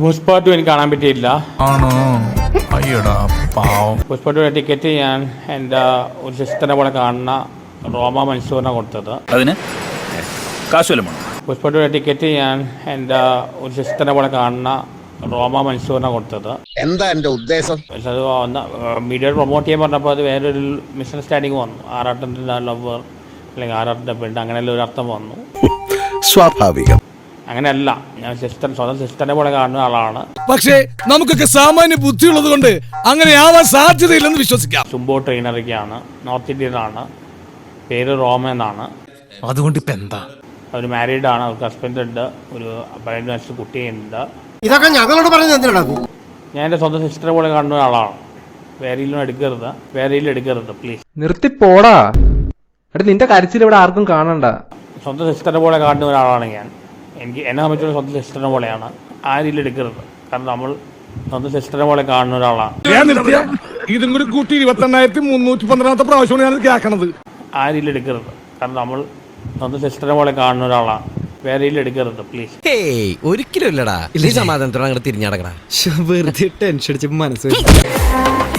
Pushpa to എനിക്ക് കാണാൻ പറ്റിയില്ല ആണോ? അയ്യടാ പാവം. പുഷ്പ ടു ടിക്കറ്റ് ഞാൻ എന്റെ ഒരു സിസ്റ്ററിനെ പോലെ കാണുന്ന റോമ മൻസൂറിനെ കൊടുത്തത്. അതിന്? കാശ് വല്ലതും വേണോ? പുഷ്പ ടു ടിക്കറ്റ് ഞാൻ എന്റെ ഒരു സിസ്റ്ററിനെ പോലെ കാണുന്ന റോമ മൻസൂറിനെ കൊടുത്തത്. എന്താ എന്റെ ഉദ്ദേശം? പക്ഷെ അത് വന്ന മീഡിയ പ്രൊമോട്ട് ചെയ്യാൻ പറഞ്ഞപ്പോൾ അത് വേറൊരു മിസ്അണ്ടർസ്റ്റാൻഡിങ് വന്നു. ആറാട്ടന്റെ ലവർ അല്ലെങ്കിൽ ആറാട്ടന്റെ പെണ്ണ് അങ്ങനെയുള്ള ഒരു അർത്ഥം വന്നു. സ്വാഭാവികം. അങ്ങനെയല്ല. ഞാൻ സിസ്റ്റർ സ്വന്തം സിസ്റ്ററിനെ പോലെ കാണുന്ന ആളാണ്. പക്ഷേ നമുക്കൊക്കെ സാമാന്യ ബുദ്ധിയുള്ളത് കൊണ്ട് അങ്ങനെ ആവാൻ സാധ്യതയില്ലെന്ന് വിശ്വസിക്കാം. സുംബോ ട്രെയിനറൊക്കെയാണ് നോർത്ത് ഇന്ത്യയിലാണ്. പേര് റോമ എന്നാണ്. അതുകൊണ്ട് ഇപ്പൊ എന്താ? അവർ മാരീഡ് ആണ്. അവർക്ക് ഹസ്ബൻഡ് ഉണ്ട്. ഒരു പതിനെട്ട് വയസ്സ് കുട്ടിയുണ്ട്. ഇതൊക്കെ ഞങ്ങളോട് പറഞ്ഞത് എന്തിനാണ് ഞാൻ എന്റെ സ്വന്തം സിസ്റ്ററെ പോലെ കാണുന്ന ആളാണ് വേറെയിലും എടുക്കരുത്. വേറെയിലും എടുക്കരുത് പ്ലീസ് നിർത്തി പോടാ എടാ നിന്റെ കരച്ചിൽ ഇവിടെ ആർക്കും കാണണ്ട. സ്വന്തം സിസ്റ്ററെ പോലെ കാണുന്ന ഒരാളാണ് ഞാൻ. എനിക്ക് എന്നെ സംബന്ധിച്ചുള്ള സ്വന്തം സിസ്റ്ററിനെ പോലെയാണ്. ആ രീതിയിൽ എടുക്കരുത്. കാരണം നമ്മൾ സ്വന്തം സിസ്റ്ററിനെ പോലെ കാണുന്ന ഒരാളാണ്. ഇതും കൂടി കൂട്ടി ഇരുപത്തി എണ്ണായിരത്തി മുന്നൂറ്റി പന്ത്രണ്ടാമത്തെ പ്രാവശ്യമാണ് ഞാൻ കേൾക്കണത്. ആ രീതിയിൽ എടുക്കരുത്. കാരണം നമ്മൾ സ്വന്തം സിസ്റ്ററിനെ പോലെ കാണുന്ന ഒരാളാണ്. വേറെയിൽ എടുക്കരുത് പ്ലീസ് ഹേയ് ഒരിക്കലും ഇല്ലടാ. ഈ സമാധാനത്തോടെ അങ്ങോട്ട് തിരിഞ്ഞടക്കടാ വെറുതെ ടെൻഷൻ അടിച്ച് മനസ്സ്